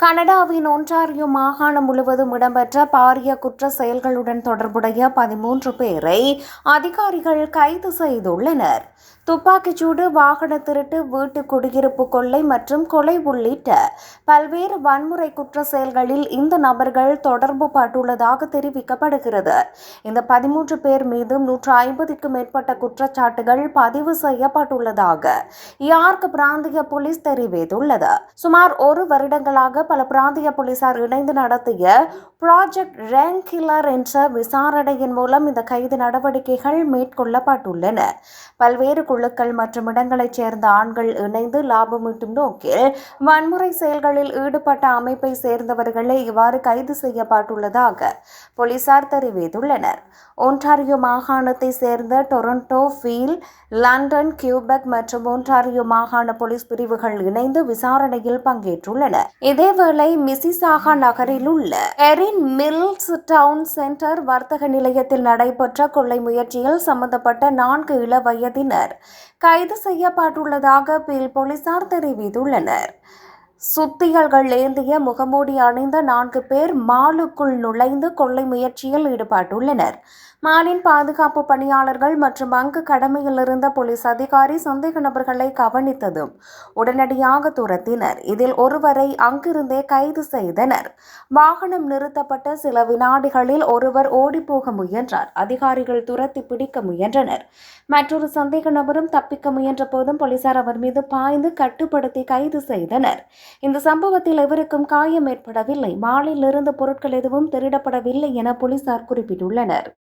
கனடாவின் ஒன்றாரியோ மாகாணம் முழுவதும் இடம்பெற்ற பாரிய குற்ற செயல்களுடன் தொடர்புடைய பதிமூன்று பேரை அதிகாரிகள் கைது செய்துள்ளனர். துப்பாக்கிச்சூடு வாகன திருட்டு வீட்டு குடியிருப்பு கொள்ளை மற்றும் கொலை உள்ளிட்ட பல்வேறு வன்முறை குற்ற செயல்களில் இந்த நபர்கள் தொடர்பு பட்டுள்ளதாக தெரிவிக்கப்படுகிறது. இந்த பதிமூன்று பேர் மீதும் நூற்று ஐம்பதுக்கும் மேற்பட்ட குற்றச்சாட்டுகள் பதிவு செய்யப்பட்டுள்ளதாக யார்க் பிராந்திய போலீஸ் தெரிவித்துள்ளது. சுமார் ஒரு வருடங்களாக பல பிராந்திய போலீசார் இணைந்து நடத்திய ப்ராஜெக்ட் ரேங்க் கில்லர் என்ற விசாரணையின் மூலம் இந்த கைது நடவடிக்கைகள் மேற்கொள்ளப்பட்டுள்ளன. பல்வேறு குழுக்கள் மற்றும் இடங்களைச் சேர்ந்த ஆண்கள் இணைந்து லாபமீட்டும் நோக்கில் வன்முறை செயல்களில் ஈடுபட்ட அமைப்பை சேர்ந்தவர்களை இவ்வாறு கைது செய்யப்பட்டுள்ளதாக போலீசார் தெரிவித்துள்ளனர். ஒன்டாரியோ மாகாணத்தை சேர்ந்த டொரண்டோ ஃபீல் லண்டன் கியூபெக் மற்றும் ஒன்டாரியோ மாகாண போலீஸ் பிரிவுகள் இணைந்து விசாரணையில் பங்கேற்றுள்ளன இதேவேளை மிசிசாகா நகரில் உள்ள எரின் மில்ஸ் டவுன் சென்டர் வர்த்தக நிலையத்தில் நடைபெற்ற கொள்ளை முயற்சியில் சம்பந்தப்பட்ட நான்கு இள வயதினர் கைது செய்யப்பட்டுள்ளதாக பில் போலீசார் தெரிவித்துள்ளனர். சுத்திகள்கள் ஏந்திய முகமூடி அணிந்த நான்கு பேர் மாலுக்குள் நுழைந்து கொள்ளை முயற்சியில் ஈடுபட்டுள்ளனர். மாலின் பாதுகாப்பு பணியாளர்கள் மற்றும் அங்கு கடமையில் இருந்த போலீஸ் அதிகாரி சந்தேக நபர்களை கவனித்ததும் உடனடியாக துரத்தினர். இதில் ஒருவரை அங்கிருந்தே கைது செய்தனர். வாகனம் நிறுத்தப்பட்ட சில வினாடிகளில் ஒருவர் ஓடிப்போக முயன்றார். அதிகாரிகள் துரத்தி பிடிக்க முயன்றனர். மற்றொரு சந்தேக நபரும் தப்பிக்க முயன்ற போதும் போலீசார் அவர் மீது பாய்ந்து கட்டுப்படுத்தி கைது செய்தனர். இந்த சம்பவத்தில் எவருக்கும் காயம் ஏற்படவில்லை. மாலில் இருந்து பொருட்கள் எதுவும் திருடப்படவில்லை என போலீசார் குறிப்பிட்டுள்ளனர்.